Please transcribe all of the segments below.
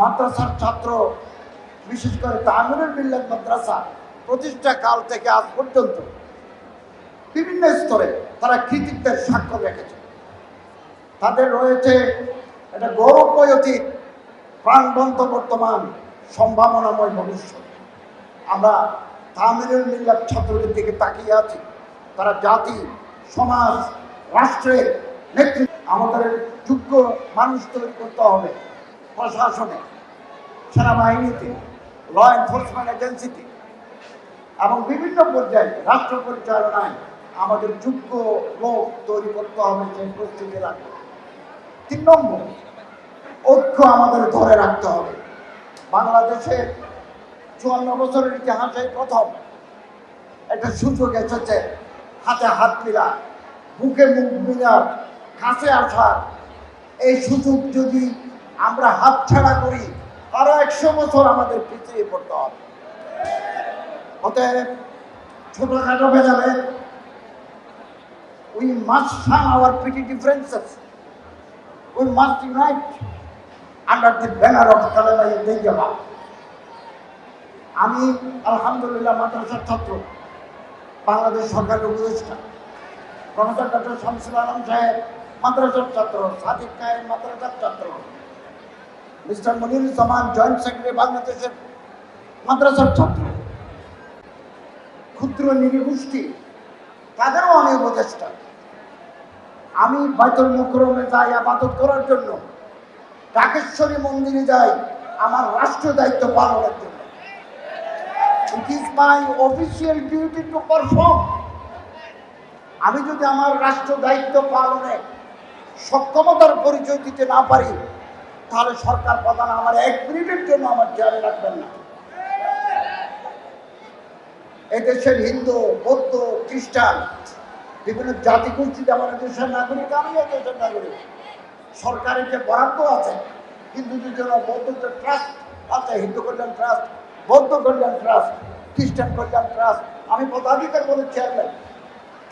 মাদ্রাসার ছাত্র, বিশেষ করে তামিরুল মিল্লাত মাদ্রাসা, প্রতিষ্ঠা কাল থেকে আজ পর্যন্ত বিভিন্ন স্তরে তারা কৃতিত্বের স্বাক্ষর রেখেছে। তাদের রয়েছে একটা গৌরবময় অতীত, প্রাণবন্ত বর্তমান সম্ভাবনাময় ভবিষ্যৎ। আমরা তামিলুল মিল্লাত ছাত্রদের দিকে তাকিয়ে আছি। তারা জাতি, সমাজ, রাষ্ট্রের নেতৃত্ব, আমাদের যোগ্য মানুষ তৈরি করতে হবে। প্রশাসনে, সেনাবাহিনীতে ল এনফোর্সমেন্ট এজেন্সিতে এবং বিভিন্ন পর্যায়ে রাষ্ট্র পরিচালনায় আমাদের যোগ্য লোক তৈরি করতে হবে সেই প্রস্তুতি রাখবে তিন নম্বর, ঐক্য আমাদের ধরে রাখতে হবে। বাংলাদেশের চুয়ান্ন বছরের ইতিহাসে প্রথম একটা সুযোগ এসেছে, হাতে হাত মিলা, বুকে মুখ মিলার কাছে আসার। এই সুযোগ যদি আমরা হাত হাতছাড়া করি। আরও একশো বছর আমাদের পিছিয়ে পড়তে হবে। অতএব ছোটখাটো ভেজালে we must shun our petty differences we must unite under the banner of কালেমা ইন্দিয়াবা আমি আলহামদুলিল্লাহ মাদ্রাসার ছাত্র, বাংলাদেশ সরকারের উপদেষ্টা। প্রফেসর ডক্টর শামসুল আলম সাহেব মাদ্রাসার ছাত্র, সাদিক কায়েম মাদ্রাসার ছাত্র। মিস্টার মনিরুজ্জামান জয়েন্ট সেক্রেটারি বাংলাদেশের মাদ্রাসার ছাত্র, ক্ষুদ্র নিরীগোষ্ঠী, তাদেরও আমি উপদেষ্টা। আমি বাইতুল মুকরমে যাই, আবাদত করার জন্য ডাকেশ্বরী মন্দিরে যাই, আমার রাষ্ট্র দায়িত্ব পালনের জন্য। It is my official duty to perform আমি যদি আমার রাষ্ট্র দায়িত্ব পালনে সক্ষমতার পরিচয় দিতে না পারি তাহলে সরকার প্রধান আমার এক মিনিটের জন্য আমার চেয়ারে রাখবেন না। এদেশের হিন্দু, বৌদ্ধ, খ্রিস্টান, বিভিন্ন জাতিগোষ্ঠী যেমন দেশের নাগরিক আমি দেশের নাগরিক। সরকারের যে বরাদ্দ আছে হিন্দুদের জন্য বৌদ্ধদের ট্রাস্ট আছে, হিন্দু কল্যাণ ট্রাস্ট বৌদ্ধ কল্যাণ ট্রাস্ট খ্রিস্টান কল্যাণ ট্রাস্ট আমি পদাধিকার বলে চেয়ারম্যান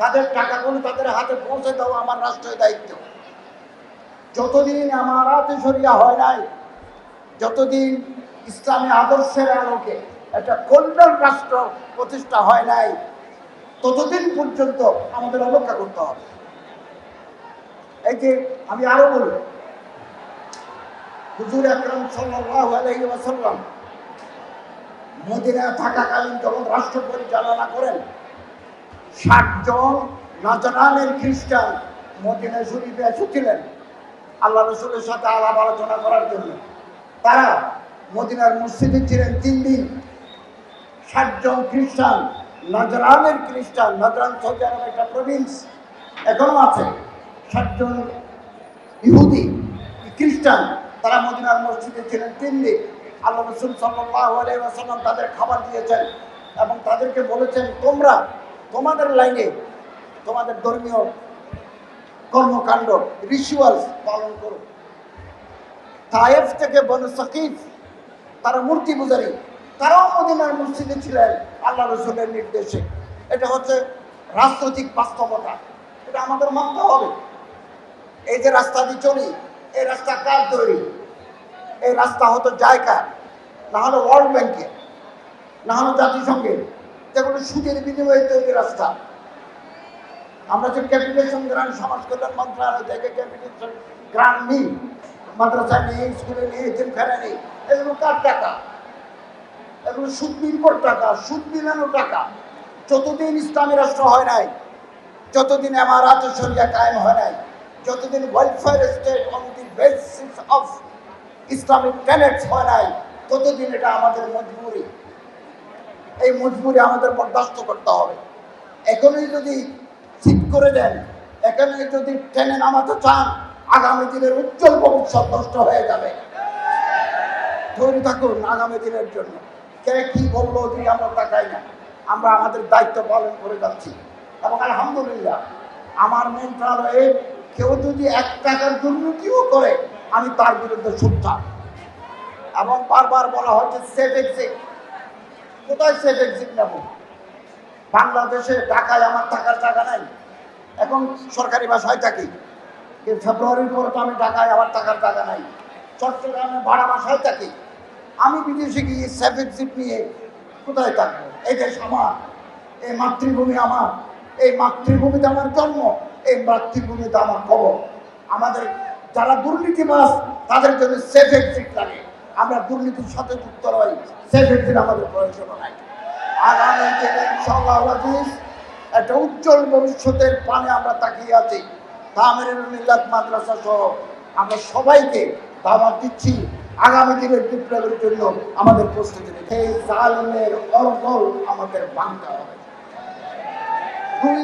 তাদের টাকাগুলো তাদের হাতে পৌঁছে দেওয়া আমার রাষ্ট্রের দায়িত্ব। যতদিন আমার হাতে সরিয়া হয় নাই, যতদিন ইসলামী আদর্শের আলোকে একটা কল্যাণ রাষ্ট্র প্রতিষ্ঠা হয় নাই, ততদিন পর্যন্ত আমাদের অপেক্ষা করতে হবে। এই যে আমি আরও বলি, হুজুর আকরাম ওয়াসাল্লাম মদিনায় থাকাকালীন যখন রাষ্ট্র পরিচালনা করেন, ষাট জন নাজরানের খ্রিস্টান মদিনা শরীফে এসেছিলেন। আল্লাহ রসুলের সাথে আলাপ আলোচনা করার জন্য। তারা মদিনার মসজিদে ছিলেন তিন দিন। ষাট জন খ্রিস্টান, নাজরানের খ্রিস্টান, নাজরান সৌদি আরব একটা প্রভিন্স এখনও আছে। ষাট জন ইহুদি, খ্রিস্টান, তারা মদিনার মসজিদে ছিলেন তিন দিন। আল্লাহ রসুল সাল্লাম তাদের খাবার দিয়েছেন এবং তাদেরকে বলেছেন, তোমরা তোমাদের লাইনে তোমাদের ধর্মীয় কর্মকাণ্ড রিচুয়ালস পালন করো। তায়েফ থেকে বনু সকিফ, তারা মূর্তি পূজারী, তারাও মদিনার মসজিদে ছিলেন আল্লাহ রসুলের নির্দেশে। এটা হচ্ছে রাজনৈতিক বাস্তবতা। এটা আমাদের মানতে হবে। এই যে রাস্তা দিয়ে চলি, এই রাস্তা কার তৈরি? এই রাস্তা হতো জায়গা, না হলে ওয়ার্ল্ড ব্যাংকে না হলে জাতিসংঘের যেগুলো সুদের বিনিময়ে তৈরি রাস্তা। আমরা যে ক্যাপিটেশন গ্রান্ট সমাজ কল্যাণ মন্ত্রণালয় থেকে ক্যাপিটেশন গ্রান্ট নিই মাদ্রাসায় নিই স্কুলে নিই এতিমখানে নিই, এগুলো কার টাকা? এগুলো সুদ নির্ভর টাকা, সুদ মিলানো টাকা। যতদিন ইসলামী রাষ্ট্র হয় নাই, যতদিন আমার শরিয়া কায়েম হয় নাই, যতদিন welfare state on the basis of Islamic tenets হয় নাই, ততদিন এটা আমাদের মজবুরি। এই মজবুরি আমাদের বরদাস্ত করতে হবে। এখনই যদি ঠিক করে দেন। এখানে যদি টেনে নামাতে চান, আগামী দিনের উজ্জ্বল ভবিষ্যৎ নষ্ট হয়ে যাবে। থাকুন আগামী দিনের জন্য। কে কি বলল ওদিকে আমরা তাকাই না? আমরা আমাদের দায়িত্ব পালন করে যাচ্ছি। এবং আলহামদুলিল্লাহ, আমার মন্ত্রণালয়ে কেউ যদি এক টাকার দুর্নীতিও করে, আমি তার বিরুদ্ধে সুদ্ধা এবং বারবার বলা হচ্ছে সেফ এক্সিট কোথায় সেফ এক্সিট নেব? বাংলাদেশে ঢাকায় আমার থাকার জায়গা নাই। এখন সরকারি বাসায় থাকি ফেব্রুয়ারির পরে তো আমি ঢাকায় আমার থাকার জায়গা নাই। চট্টগ্রামে ভাড়া বাসায় থাকি আমি বিদেশে গিয়ে সেভেন সিট নিয়ে কোথায় থাকব? এই দেশ আমার, এই মাতৃভূমি আমার, এই মাতৃভূমিতে আমার জন্ম, এই মাতৃভূমিতে আমার কবর। আমাদের যারা দুর্নীতিবাস তাদের জন্য সেফ এক্সিট লাগে। আমরা দুর্নীতির সাথে যুক্ত রই সেফ এক্সিট আমাদের প্রয়োজন নাই আগামী দিনে ইনশাআল্লাহ আজিজ একটা উজ্জ্বল ভবিষ্যতের পানে আমরা তাকিয়ে আছি। তামিরের মিল্লাত মাদ্রাসা সহ আমরা সবাইকে দাওয়াত দিচ্ছি। আগামী দিনের বিপ্লবের জন্য আমাদের প্রস্তুতি নিতে। এই জালেমের অর্গল আমাদের ভাঙতে হবে। দুই,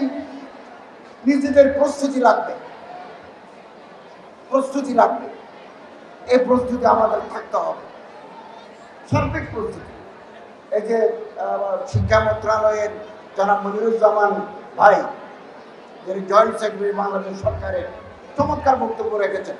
নিজেদের প্রস্তুতি লাগবে। প্রস্তুতি লাগবে। এই প্রস্তুতি আমাদের থাকতে হবে। সার্বিক প্রস্তুতি। এই যে শিক্ষা মন্ত্রণালয়ের জনাব মনিরুজ্জামান ভাই যিনি জয়েন্ট সেক্রেটারি বাংলাদেশ সরকারের চমৎকার বক্তব্য রেখেছেন।